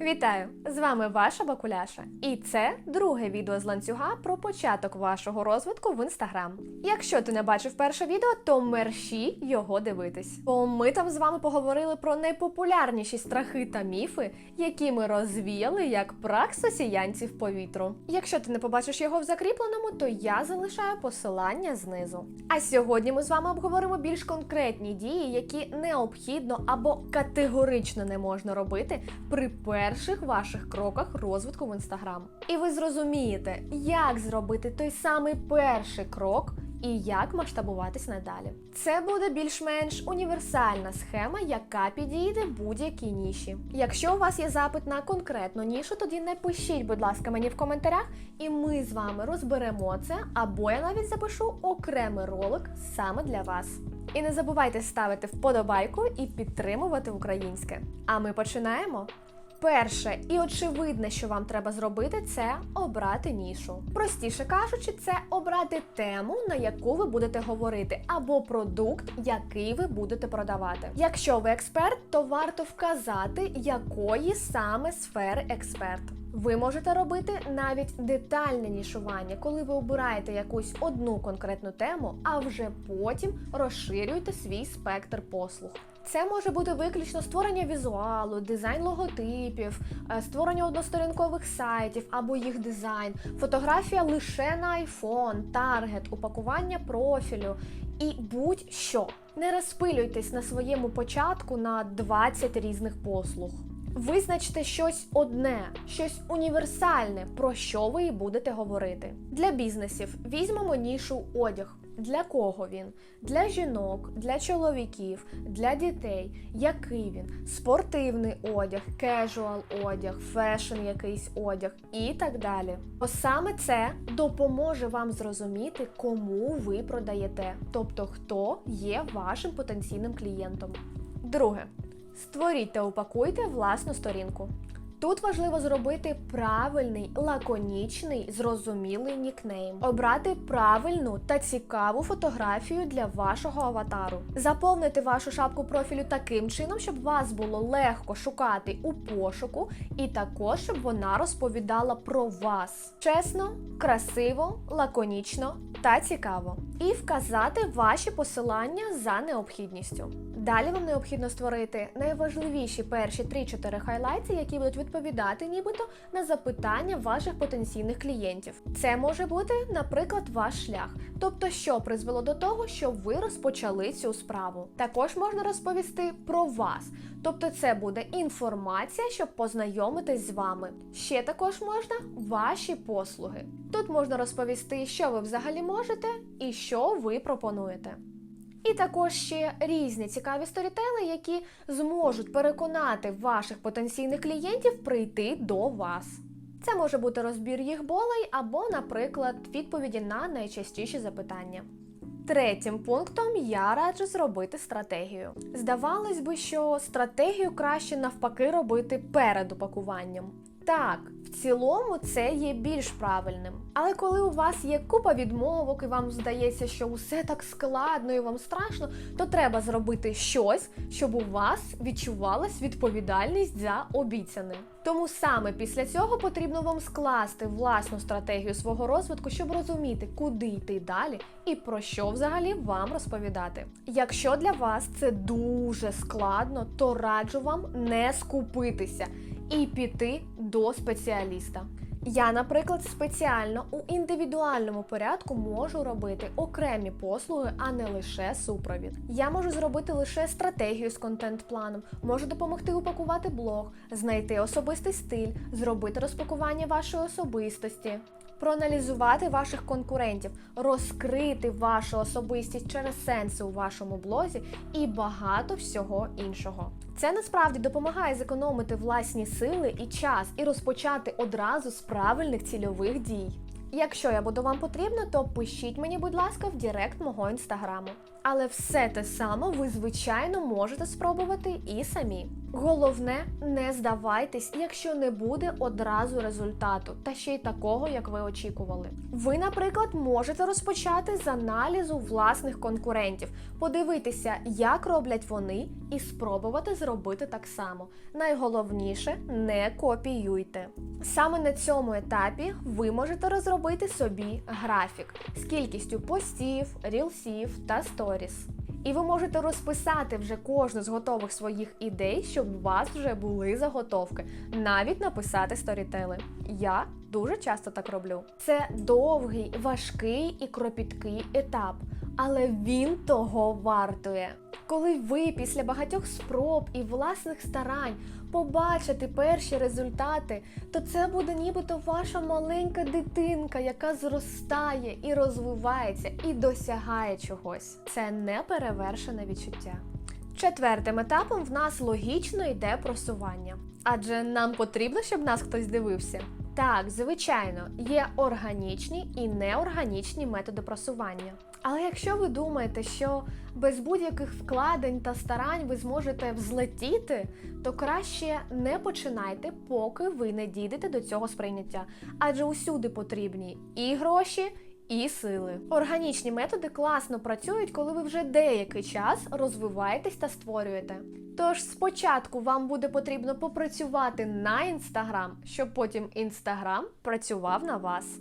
Вітаю! З вами ваша Бакуляша, і це друге відео з ланцюга про початок вашого розвитку в інстаграм. Якщо ти не бачив перше відео, то мерщі його дивитись. Бо ми там з вами поговорили про найпопулярніші страхи та міфи, які ми розвіяли як прах сосіянців повітру. Якщо ти не побачиш його в закріпленому, то я залишаю посилання знизу. А сьогодні ми з вами обговоримо більш конкретні дії, які необхідно або категорично не можна робити при перших ваших кроках розвитку в інстаграм. І ви зрозумієте, як зробити той самий перший крок. І як масштабуватись надалі. Це буде більш-менш універсальна схема, яка підійде будь-якій ніші. Якщо у вас є запит на конкретну нішу, тоді напишіть, будь ласка, мені в коментарях, і ми з вами розберемо це, або я навіть запишу окремий ролик саме для вас. І не забувайте ставити вподобайку і підтримувати українське. А ми починаємо. Перше і очевидне, що вам треба зробити, це обрати нішу. Простіше кажучи, це обрати тему, на яку ви будете говорити, або продукт, який ви будете продавати. Якщо ви експерт, то варто вказати, якої саме сфери експерт. Ви можете робити навіть детальне нішування, коли ви обираєте якусь одну конкретну тему, а вже потім розширюєте свій спектр послуг. Це може бути виключно створення візуалу, дизайн логотипів, е, створення односторінкових сайтів або їх дизайн, фотографія лише на iPhone, таргет, упакування профілю і будь-що. Не розпилюйтесь на своєму початку на 20 різних послуг. Визначте щось одне, щось універсальне, про що ви і будете говорити. Для бізнесів візьмемо нішу одяг. Для кого він? Для жінок, для чоловіків, для дітей. Який він? Спортивний одяг, кежуал одяг, фешн якийсь одяг і так далі. Бо саме це допоможе вам зрозуміти, кому ви продаєте, тобто хто є вашим потенційним клієнтом. Друге. Створіть та упакуйте власну сторінку. Тут важливо зробити правильний, лаконічний, зрозумілий нікнейм, обрати правильну та цікаву фотографію для вашого аватару, заповнити вашу шапку профілю таким чином, щоб вас було легко шукати у пошуку, і також щоб вона розповідала про вас чесно, красиво, лаконічно та цікаво. І вказати ваші посилання за необхідністю. Далі вам необхідно створити найважливіші перші 3-4 хайлайти, які будуть відповідати нібито на запитання ваших потенційних клієнтів. Це може бути, наприклад, ваш шлях, тобто, що призвело до того, що ви розпочали цю справу. Також можна розповісти про вас, тобто це буде інформація, щоб познайомитись з вами. Ще також можна ваші послуги. Тут можна розповісти, що ви взагалі можете і що ви пропонуєте. І також ще різні цікаві сторітели, які зможуть переконати ваших потенційних клієнтів прийти до вас. Це може бути розбір їх болей або, наприклад, відповіді на найчастіші запитання. Третім пунктом я раджу зробити стратегію. Здавалось би, що стратегію краще навпаки робити перед упакуванням. Так, в цілому це є більш правильним. Але коли у вас є купа відмовок і вам здається, що усе так складно і вам страшно, то треба зробити щось, щоб у вас відчувалась відповідальність за обіцяне. Тому саме після цього потрібно вам скласти власну стратегію свого розвитку, щоб розуміти, куди йти далі і про що взагалі вам розповідати. Якщо для вас це дуже складно, то раджу вам не скупитися і піти до спеціаліста. Я, наприклад, спеціально у індивідуальному порядку можу робити окремі послуги, а не лише супровід. Я можу зробити лише стратегію з контент-планом, можу допомогти упакувати блог, знайти особистий стиль, зробити розпакування вашої особистості. Проаналізувати ваших конкурентів, розкрити вашу особистість через сенси у вашому блозі і багато всього іншого. Це насправді допомагає зекономити власні сили і час і розпочати одразу з правильних цільових дій. Якщо я буду вам потрібна, то пишіть мені, будь ласка, в Директ мого інстаграму. Але все те саме ви, звичайно, можете спробувати і самі. Головне, не здавайтесь, якщо не буде одразу результату, та ще й такого, як ви очікували. Ви, наприклад, можете розпочати з аналізу власних конкурентів, подивитися, як роблять вони, і спробувати зробити так само. Найголовніше не копіюйте. Саме на цьому етапі ви можете розробити собі графік з кількістю постів, рілсів та сторіс. І ви можете розписати вже кожну з готових своїх ідей, щоб у вас вже були заготовки, навіть написати сторітели. Я дуже часто так роблю. Це довгий, важкий і кропіткий етап, але він того вартує. Коли ви після багатьох спроб і власних старань побачите перші результати, то це буде нібито ваша маленька дитинка, яка зростає і розвивається, і досягає чогось. Це неперевершене відчуття. Четвертим етапом в нас логічно йде просування. Адже нам потрібно, щоб нас хтось дивився. Так, звичайно, є органічні і неорганічні методи просування. Але якщо ви думаєте, що без будь-яких вкладень та старань ви зможете взлетіти, то краще не починайте, поки ви не дійдете до цього сприйняття. Адже усюди потрібні і гроші, і сили. Органічні методи класно працюють, коли ви вже деякий час розвиваєтесь та створюєте. Тож спочатку вам буде потрібно попрацювати на інстаграм, щоб потім інстаграм працював на вас.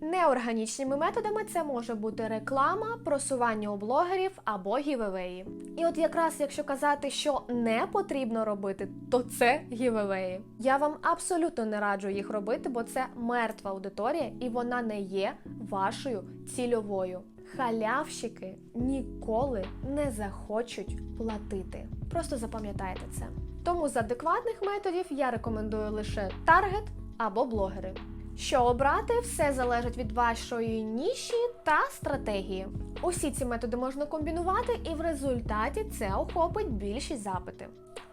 Неорганічними методами це може бути реклама, просування у блогерів або гівевеї. І от якраз якщо казати, що не потрібно робити, то це гівевеї. Я вам абсолютно не раджу їх робити, бо це мертва аудиторія і вона не є вашою цільовою. Халявщики ніколи не захочуть платити. Просто запам'ятайте це. Тому з адекватних методів я рекомендую лише таргет або блогери. Що обрати, все залежить від вашої ніші та стратегії. Усі ці методи можна комбінувати, і в результаті це охопить більші запити.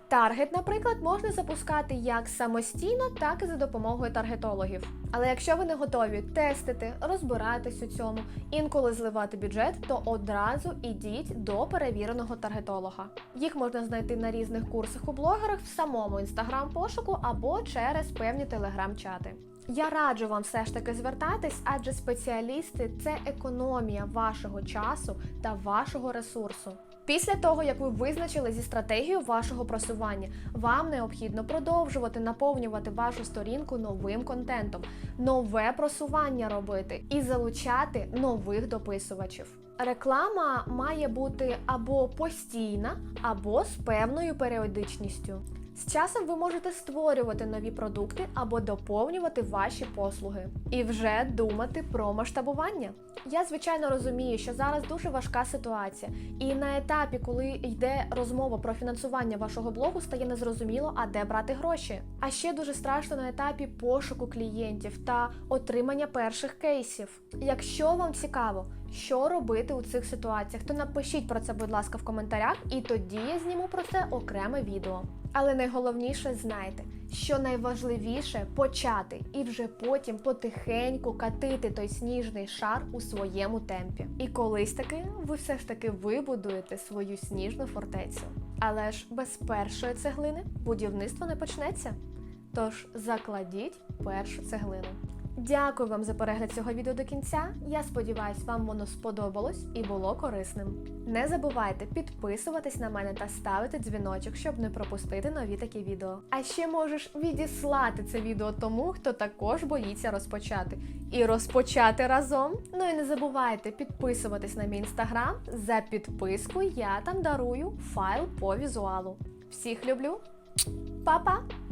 Таргет, наприклад, можна запускати як самостійно, так і за допомогою таргетологів. Але якщо ви не готові тестити, розбиратись у цьому, інколи зливати бюджет, то одразу ідіть до перевіреного таргетолога. Їх можна знайти на різних курсах у блогерах в самому інстаграм-пошуку або через певні телеграм-чати. Я раджу вам все ж таки звертатись, адже спеціалісти це економія вашого часу та вашого ресурсу. Після того, як ви визначили зі стратегією вашого просування, вам необхідно продовжувати наповнювати вашу сторінку новим контентом, нове просування робити і залучати нових дописувачів. Реклама має бути або постійна, або з певною періодичністю. З часом ви можете створювати нові продукти або доповнювати ваші послуги і вже думати про масштабування. Я звичайно розумію, що зараз дуже важка ситуація, і на етапі, коли йде розмова про фінансування вашого блогу, стає незрозуміло, а де брати гроші. А ще дуже страшно на етапі пошуку клієнтів та отримання перших кейсів. Якщо вам цікаво, що робити у цих ситуаціях, то напишіть про це, будь ласка, в коментарях, і тоді я зніму про це окреме відео. Але найголовніше знайте, що найважливіше почати і вже потім потихеньку катити той сніжний шар у своєму темпі. І колись таки ви все ж таки вибудуєте свою сніжну фортецю. Але ж без першої цеглини будівництво не почнеться. Тож закладіть першу цеглину. Дякую вам за перегляд цього відео до кінця. Я сподіваюсь, вам воно сподобалось і було корисним. Не забувайте підписуватись на мене та ставити дзвіночок, щоб не пропустити нові такі відео. А ще можеш відіслати це відео тому, хто також боїться розпочати. І розпочати разом. Ну і не забувайте підписуватись на мій інстаграм. За підписку я там дарую файл по візуалу. Всіх люблю, Па-па!